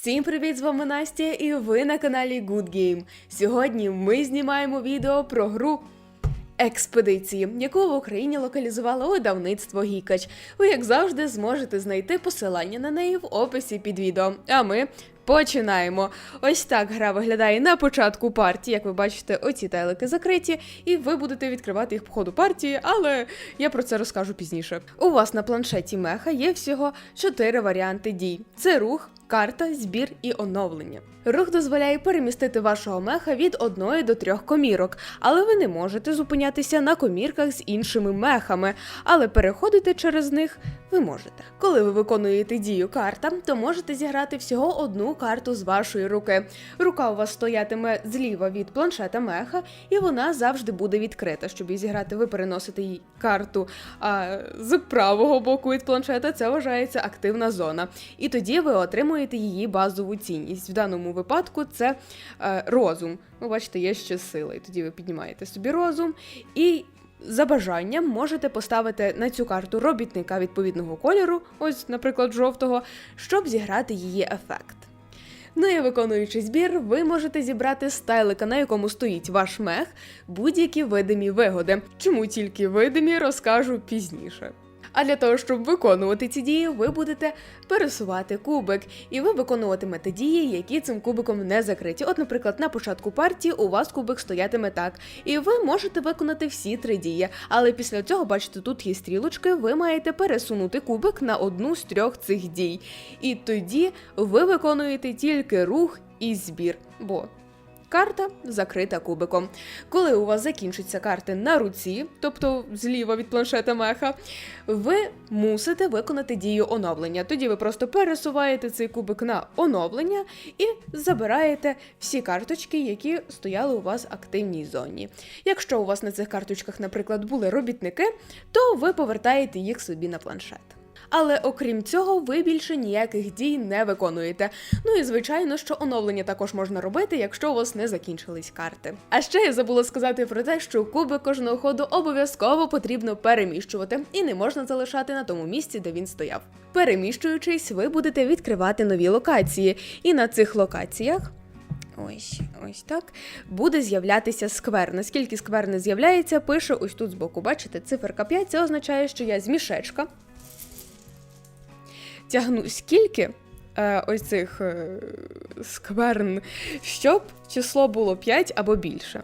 Всім привіт! З вами Настя, і ви на каналі Good Game. Сьогодні ми знімаємо відео про гру Експедиції, яку в Україні локалізувало видавництво Гікач. Ви, як завжди, зможете знайти посилання на неї в описі під відео. А ми починаємо. Ось так гра виглядає на початку партії. Як ви бачите, оці тайлики закриті, і ви будете відкривати їх по ходу партії, але я про це розкажу пізніше. У вас на планшеті меха є всього чотири варіанти дій: це рух. Карта, збір і оновлення. Рух дозволяє перемістити вашого меха від одної до трьох комірок, але ви не можете зупинятися на комірках з іншими мехами, але переходити через них ви можете. Коли ви виконуєте дію карта, то можете зіграти всього одну карту з вашої руки. Рука у вас стоятиме зліва від планшета меха, і вона завжди буде відкрита. Щоб її зіграти, ви переносите її карту а з правого боку від планшета. Це вважається активна зона. І тоді ви отримуєте її базову цінність. В даному випадку це е, розум. Ви бачите, є ще сила. І тоді ви піднімаєте собі розум і. За бажанням можете поставити на цю карту робітника відповідного кольору, ось, наприклад, жовтого, щоб зіграти її ефект. Ну і виконуючи збір, ви можете зібрати з тайлика, на якому стоїть ваш мех, будь-які видимі вигоди. Чому тільки видимі, розкажу пізніше. А для того, щоб виконувати ці дії, ви будете пересувати кубик, і ви виконуватимете дії, які цим кубиком не закриті. От, наприклад, на початку партії у вас кубик стоятиме так, і ви можете виконати всі три дії. Але після цього, бачите, тут є стрілочки, ви маєте пересунути кубик на одну з трьох цих дій. І тоді ви виконуєте тільки рух і збір. Бо Карта закрита кубиком. Коли у вас закінчаться карти на руці, тобто зліва від планшета меха, ви мусите виконати дію оновлення. Тоді ви просто пересуваєте цей кубик на оновлення і забираєте всі карточки, які стояли у вас в активній зоні. Якщо у вас на цих карточках, наприклад, були робітники, то ви повертаєте їх собі на планшет. Але окрім цього, ви більше ніяких дій не виконуєте. Ну і звичайно, що оновлення також можна робити, якщо у вас не закінчились карти. А ще я забула сказати про те, що кубик кожного ходу обов'язково потрібно переміщувати і не можна залишати на тому місці, де він стояв. Переміщуючись, ви будете відкривати нові локації, і на цих локаціях. Ось, ось так. Буде з'являтися сквер. Наскільки сквер не з'являється, пише ось тут збоку. Бачите, циферка 5, це означає, що я з мішечка тягну скільки е, ось цих е, скверн, щоб число було 5 або більше.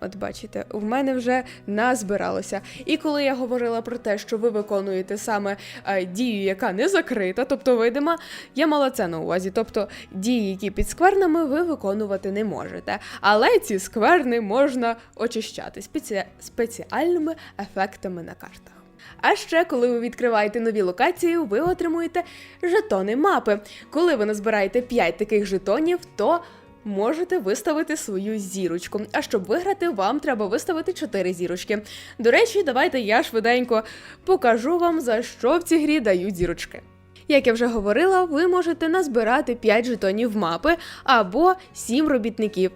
От бачите, в мене вже назбиралося. І коли я говорила про те, що ви виконуєте саме е, дію, яка не закрита, тобто видима, я мала це на увазі. Тобто дії, які під сквернами, ви виконувати не можете. Але ці скверни можна очищати спеці... спеціальними ефектами на картах. А ще, коли ви відкриваєте нові локації, ви отримуєте жетони мапи. Коли ви назбираєте 5 таких жетонів, то можете виставити свою зірочку. А щоб виграти, вам треба виставити 4 зірочки. До речі, давайте я швиденько покажу вам, за що в цій грі дають зірочки. Як я вже говорила, ви можете назбирати 5 жетонів мапи або 7 робітників.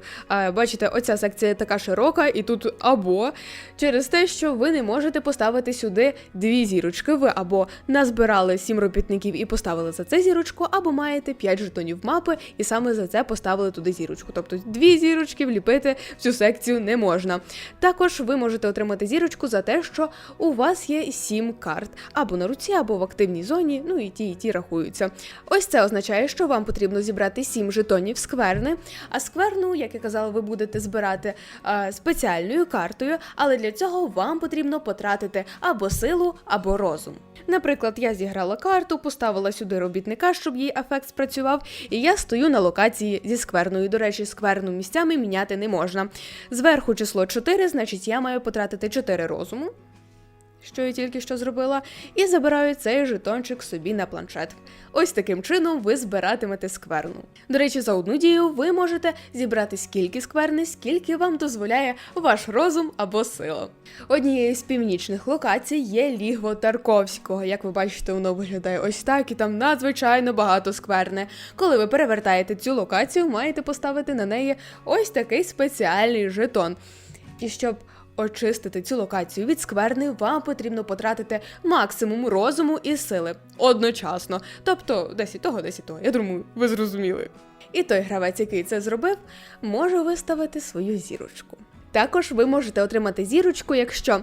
Бачите, оця секція така широка, і тут або через те, що ви не можете поставити сюди дві зірочки. Ви або назбирали 7 робітників і поставили за це зірочку, або маєте 5 жетонів мапи і саме за це поставили туди зірочку. Тобто дві зірочки вліпити в цю секцію не можна. Також ви можете отримати зірочку за те, що у вас є 7 карт або на руці, або в активній зоні. Ну і ті, і ті рахуються. Ось це означає, що вам потрібно зібрати 7 жетонів скверни. А скверну, як я казала, ви будете збирати е, спеціальною картою, але для цього вам потрібно потратити або силу, або розум. Наприклад, я зіграла карту, поставила сюди робітника, щоб їй ефект спрацював, і я стою на локації зі скверною. До речі, скверну місцями міняти не можна. Зверху число 4, значить я маю потратити 4 розуму що я тільки що зробила, і забираю цей жетончик собі на планшет. Ось таким чином ви збиратимете скверну. До речі, за одну дію ви можете зібрати скільки скверни, скільки вам дозволяє ваш розум або сила. Однією з північних локацій є лігво Тарковського. Як ви бачите, воно виглядає ось так, і там надзвичайно багато скверни. Коли ви перевертаєте цю локацію, маєте поставити на неї ось такий спеціальний жетон. І щоб очистити цю локацію від скверни, вам потрібно потратити максимум розуму і сили одночасно. Тобто 10 того, 10 того. Я думаю, ви зрозуміли. І той гравець, який це зробив, може виставити свою зірочку. Також ви можете отримати зірочку, якщо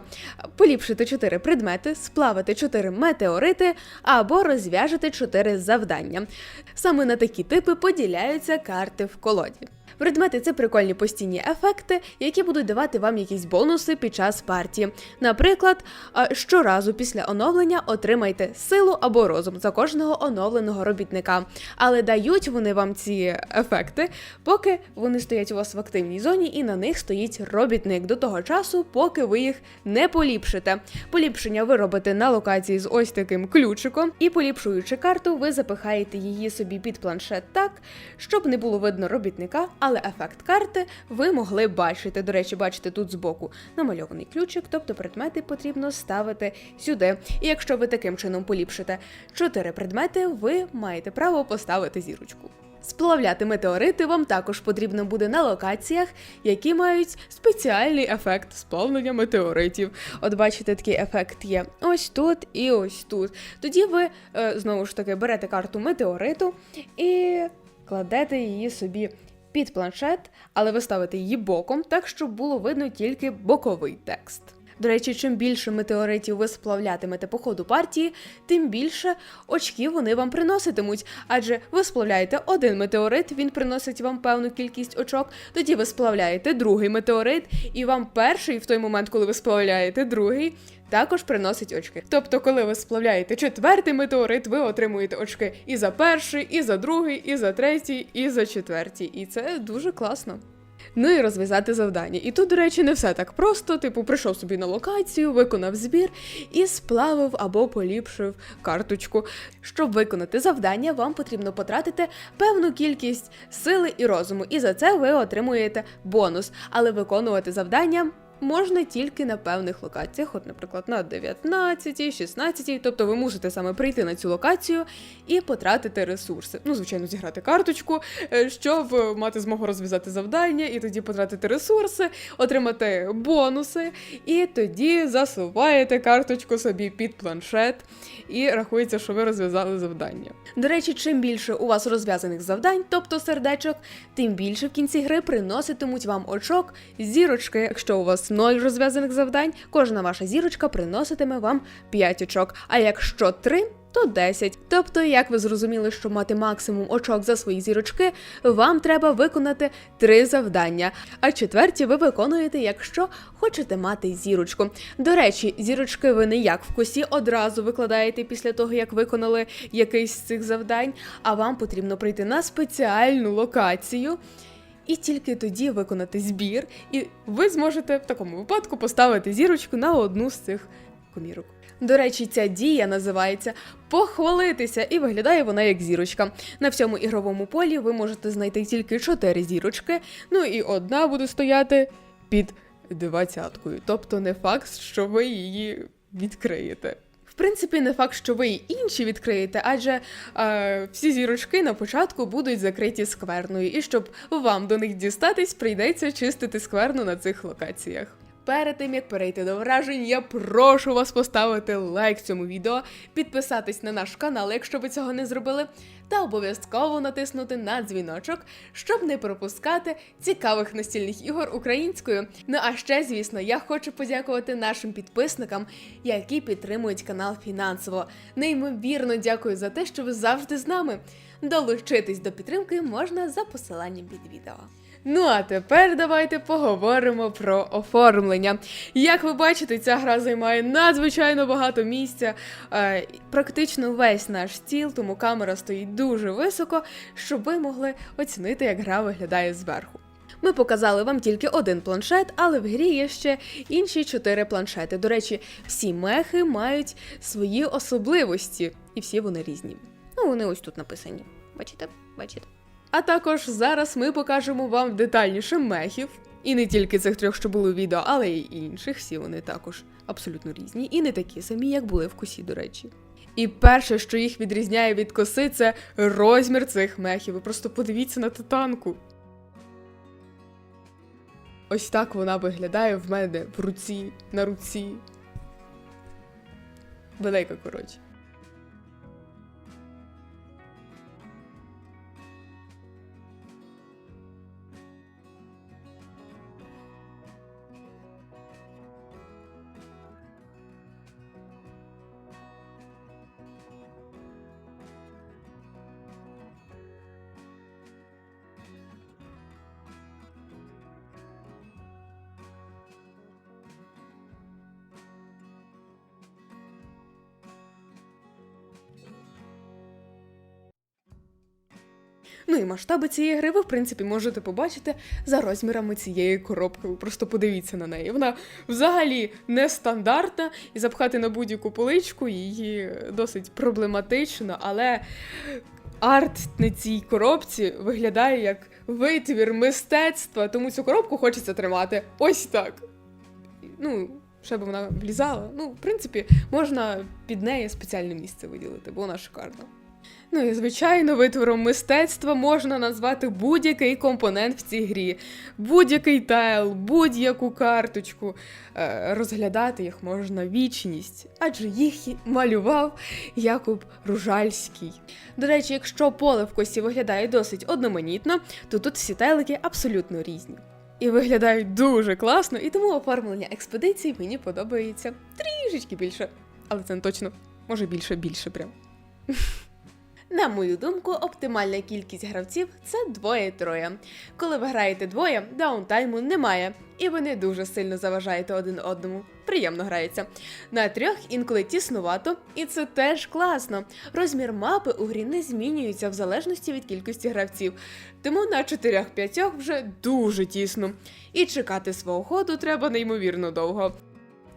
поліпшити 4 предмети, сплавити 4 метеорити або розв'яжете 4 завдання. Саме на такі типи поділяються карти в колоді. Предмети це прикольні постійні ефекти, які будуть давати вам якісь бонуси під час партії. Наприклад, щоразу після оновлення отримайте силу або розум за кожного оновленого робітника. Але дають вони вам ці ефекти, поки вони стоять у вас в активній зоні, і на них стоїть робітник до того часу, поки ви їх не поліпшите. Поліпшення ви робите на локації з ось таким ключиком, і поліпшуючи карту, ви запихаєте її собі під планшет так, щоб не було видно робітника, але ефект карти ви могли бачити. До речі, бачите тут збоку намальований ключик, тобто предмети потрібно ставити сюди. І якщо ви таким чином поліпшите 4 предмети, ви маєте право поставити зірочку. Сплавляти метеорити вам також потрібно буде на локаціях, які мають спеціальний ефект сплавлення метеоритів. От бачите, такий ефект є ось тут і ось тут. Тоді ви е, знову ж таки берете карту метеориту і кладете її собі під планшет, але ви ставите її боком, так щоб було видно тільки боковий текст. До речі, чим більше метеоритів ви сплавлятимете по ходу партії, тим більше очків вони вам приноситимуть. Адже ви сплавляєте один метеорит, він приносить вам певну кількість очок. Тоді ви сплавляєте другий метеорит, і вам перший, в той момент, коли ви сплавляєте другий, також приносить очки. Тобто, коли ви сплавляєте четвертий метеорит, ви отримуєте очки і за перший, і за другий, і за третій, і за четвертій. І це дуже класно. Ну і розв'язати завдання. І тут, до речі, не все так просто. Типу, прийшов собі на локацію, виконав збір і сплавив або поліпшив карточку. Щоб виконати завдання, вам потрібно потратити певну кількість сили і розуму, і за це ви отримуєте бонус. Але виконувати завдання. Можна тільки на певних локаціях, от, наприклад, на 19, 16, тобто ви мусите саме прийти на цю локацію і потратити ресурси. Ну, звичайно, зіграти карточку, е, щоб е, мати змогу розв'язати завдання, і тоді потратити ресурси, отримати бонуси, і тоді засуваєте карточку собі під планшет, і рахується, що ви розв'язали завдання. До речі, чим більше у вас розв'язаних завдань, тобто сердечок, тим більше в кінці гри приноситимуть вам очок зірочки. Якщо у вас 0 розв'язаних завдань, кожна ваша зірочка приноситиме вам 5 очок. А якщо 3, то 10. Тобто, як ви зрозуміли, щоб мати максимум очок за свої зірочки, вам треба виконати три завдання. А четверті ви виконуєте, якщо хочете мати зірочку. До речі, зірочки ви не як в косі одразу викладаєте після того, як виконали якийсь з цих завдань, а вам потрібно прийти на спеціальну локацію. І тільки тоді виконати збір, і ви зможете в такому випадку поставити зірочку на одну з цих комірок. До речі, ця дія називається похвалитися, і виглядає вона як зірочка. На всьому ігровому полі ви можете знайти тільки 4 зірочки, ну і одна буде стояти під двадцяткою. Тобто не факт, що ви її відкриєте. Принципі, не факт, що ви й інші відкриєте, адже е, всі зірочки на початку будуть закриті скверною, і щоб вам до них дістатись, прийдеться чистити скверну на цих локаціях. Перед тим як перейти до вражень, я прошу вас поставити лайк цьому відео, підписатись на наш канал, якщо ви цього не зробили, та обов'язково натиснути на дзвіночок, щоб не пропускати цікавих настільних ігор українською. Ну а ще, звісно, я хочу подякувати нашим підписникам, які підтримують канал фінансово. Неймовірно дякую за те, що ви завжди з нами. Долучитись до підтримки можна за посиланням під відео. Ну а тепер давайте поговоримо про оформлення. Як ви бачите, ця гра займає надзвичайно багато місця, е, практично весь наш стіл, тому камера стоїть дуже високо, щоб ви могли оцінити, як гра виглядає зверху. Ми показали вам тільки один планшет, але в грі є ще інші чотири планшети. До речі, всі мехи мають свої особливості, і всі вони різні. Ну, вони ось тут написані. Бачите? Бачите? А також зараз ми покажемо вам детальніше мехів. І не тільки цих трьох, що були у відео, але й інших. Всі вони також абсолютно різні і не такі самі, як були в косі, до речі. І перше, що їх відрізняє від коси, це розмір цих мехів. Ви просто подивіться на титанку. ось так вона виглядає в мене в руці, на руці. Велика, коротше. Ну і масштаби цієї гри ви, в принципі, можете побачити за розмірами цієї коробки. Ви просто подивіться на неї. Вона взагалі нестандартна, і запхати на будь-яку поличку її досить проблематично, але арт на цій коробці виглядає як витвір мистецтва, тому цю коробку хочеться тримати ось так. Ну, щоб вона влізала. Ну, в принципі, можна під неї спеціальне місце виділити, бо вона шикарна. Ну і звичайно, витвором мистецтва можна назвати будь-який компонент в цій грі, будь-який тайл, будь-яку карточку. Е, розглядати їх можна вічність, адже їх малював Якуб Ружальський. До речі, якщо поле в кості виглядає досить одноманітно, то тут всі тайлики абсолютно різні. І виглядають дуже класно, і тому оформлення експедиції мені подобається трішечки більше. Але це не точно, може більше більше прям. На мою думку, оптимальна кількість гравців це двоє-троє. Коли ви граєте двоє, даунтайму немає, і ви не дуже сильно заважаєте один одному. Приємно грається. На трьох інколи тіснувато, і це теж класно. Розмір мапи у грі не змінюється в залежності від кількості гравців, тому на 4-5 вже дуже тісно. І чекати свого ходу треба неймовірно довго.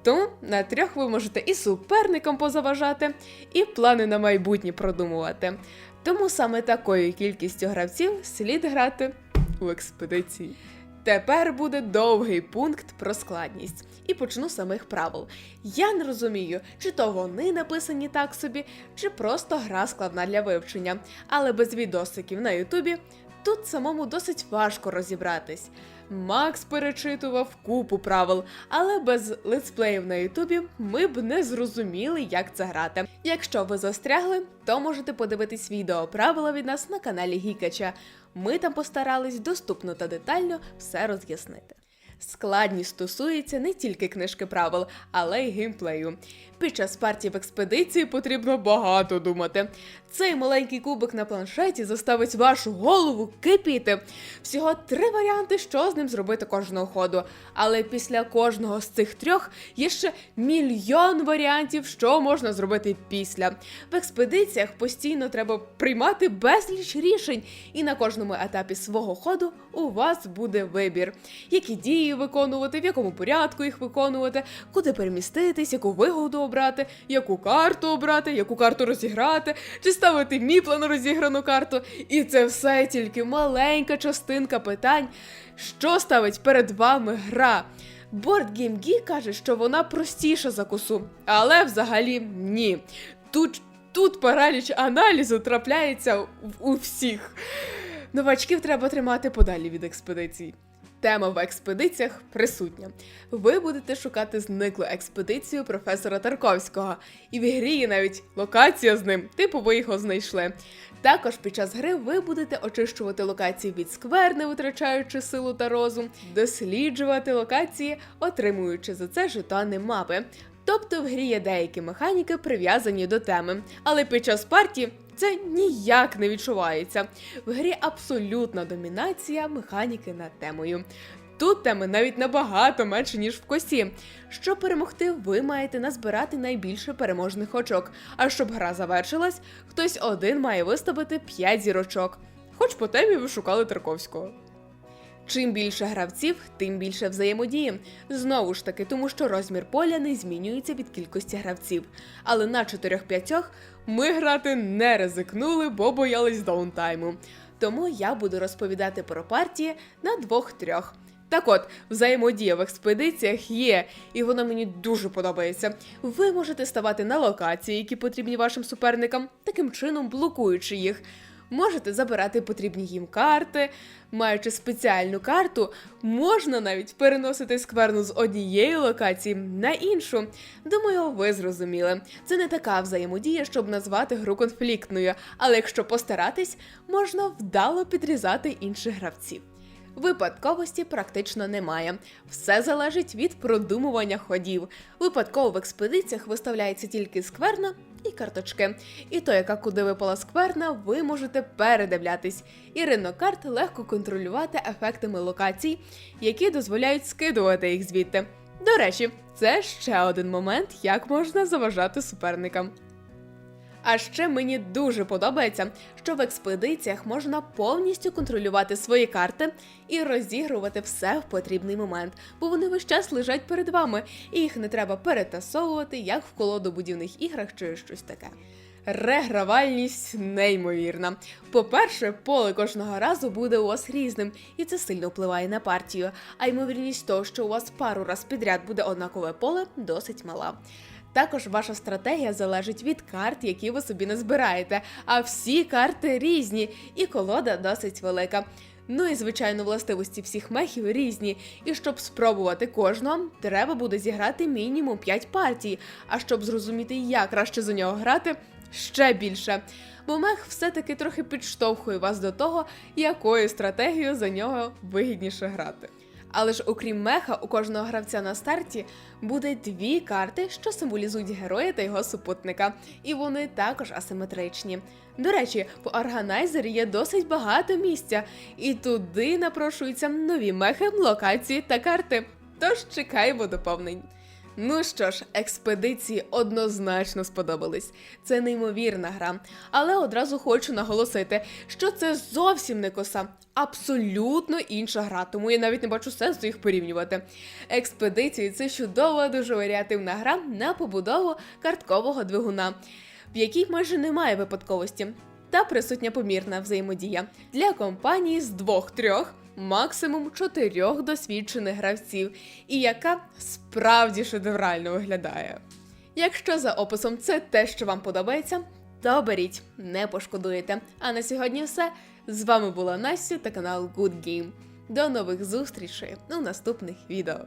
Тому на трьох ви можете і суперникам позаважати, і плани на майбутнє продумувати. Тому саме такою кількістю гравців слід грати у експедиції. Тепер буде довгий пункт про складність. І почну з самих правил. Я не розумію, чи то вони написані так собі, чи просто гра складна для вивчення. Але без відосиків на Ютубі тут самому досить важко розібратись. Макс перечитував купу правил, але без летсплеїв на Ютубі ми б не зрозуміли, як це грати. Якщо ви застрягли, то можете подивитись відео правила від нас на каналі Гікача. Ми там постарались доступно та детально все роз'яснити. Складність стосується не тільки книжки правил, але й геймплею. Під час партії в експедиції потрібно багато думати. Цей маленький кубик на планшеті заставить вашу голову кипіти. Всього три варіанти, що з ним зробити кожного ходу. Але після кожного з цих трьох є ще мільйон варіантів, що можна зробити після. В експедиціях постійно треба приймати безліч рішень, і на кожному етапі свого ходу у вас буде вибір, які дії виконувати, в якому порядку їх виконувати, куди переміститись, яку вигоду обрати, яку карту обрати, яку карту розіграти, чи ставити міпла на розіграну карту. І це все тільки маленька частинка питань, що ставить перед вами гра. Board Game Geek каже, що вона простіша за косу, але взагалі ні. Тут, тут параліч аналізу трапляється у всіх. Новачків треба тримати подалі від експедицій. Тема в експедиціях присутня. Ви будете шукати зниклу експедицію професора Тарковського, і в грі є навіть локація з ним, типу ви його знайшли. Також під час гри ви будете очищувати локації від сквер, не витрачаючи силу та розум, досліджувати локації, отримуючи за це жетони мапи. Тобто в грі є деякі механіки прив'язані до теми, але під час партії це ніяк не відчувається. В грі абсолютна домінація механіки над темою. Тут теми навіть набагато менше, ніж в косі. Щоб перемогти, ви маєте назбирати найбільше переможних очок. А щоб гра завершилась, хтось один має виставити 5 зірочок. Хоч по темі ви шукали Тарковського. Чим більше гравців, тим більше взаємодії. Знову ж таки, тому що розмір поля не змінюється від кількості гравців. Але на 4-5 ми грати не ризикнули, бо боялись даунтайму. Тому я буду розповідати про партії на двох-трьох. Так от, взаємодія в експедиціях є, і воно мені дуже подобається. Ви можете ставати на локації, які потрібні вашим суперникам, таким чином блокуючи їх. Можете забирати потрібні їм карти. Маючи спеціальну карту, можна навіть переносити скверну з однієї локації на іншу. Думаю, ви зрозуміли. Це не така взаємодія, щоб назвати гру конфліктною, але якщо постаратись, можна вдало підрізати інших гравців. Випадковості практично немає. Все залежить від продумування ходів. Випадково в експедиціях виставляється тільки скверна і карточки. І то, яка куди випала скверна, ви можете передивлятись. І ринок карт легко контролювати ефектами локацій, які дозволяють скидувати їх звідти. До речі, це ще один момент, як можна заважати суперникам. А ще мені дуже подобається, що в експедиціях можна повністю контролювати свої карти і розігрувати все в потрібний момент, бо вони весь час лежать перед вами, і їх не треба перетасовувати, як в колодобудівних іграх чи щось таке. Регравальність неймовірна. По-перше, поле кожного разу буде у вас різним, і це сильно впливає на партію. А ймовірність того, що у вас пару раз підряд буде однакове поле, досить мала. Також ваша стратегія залежить від карт, які ви собі не збираєте, а всі карти різні, і колода досить велика. Ну і звичайно, властивості всіх мехів різні. І щоб спробувати кожного, треба буде зіграти мінімум 5 партій. А щоб зрозуміти, як краще за нього грати, ще більше. Бо мех все-таки трохи підштовхує вас до того, якою стратегією за нього вигідніше грати. Але ж окрім меха, у кожного гравця на старті буде дві карти, що символізують героя та його супутника, і вони також асиметричні. До речі, по органайзері є досить багато місця, і туди напрошуються нові мехи, локації та карти. Тож чекаємо доповнень. Ну що ж, експедиції однозначно сподобались. Це неймовірна гра. Але одразу хочу наголосити, що це зовсім не коса, абсолютно інша гра, тому я навіть не бачу сенсу їх порівнювати. Експедиції це чудова, дуже варіативна гра на побудову карткового двигуна, в якій майже немає випадковості. Та присутня помірна взаємодія для компанії з двох-трьох максимум чотирьох досвідчених гравців, і яка справді шедеврально виглядає. Якщо за описом це те, що вам подобається, то беріть, не пошкодуєте. А на сьогодні все. З вами була Настя та канал Good Game. До нових зустрічей у наступних відео.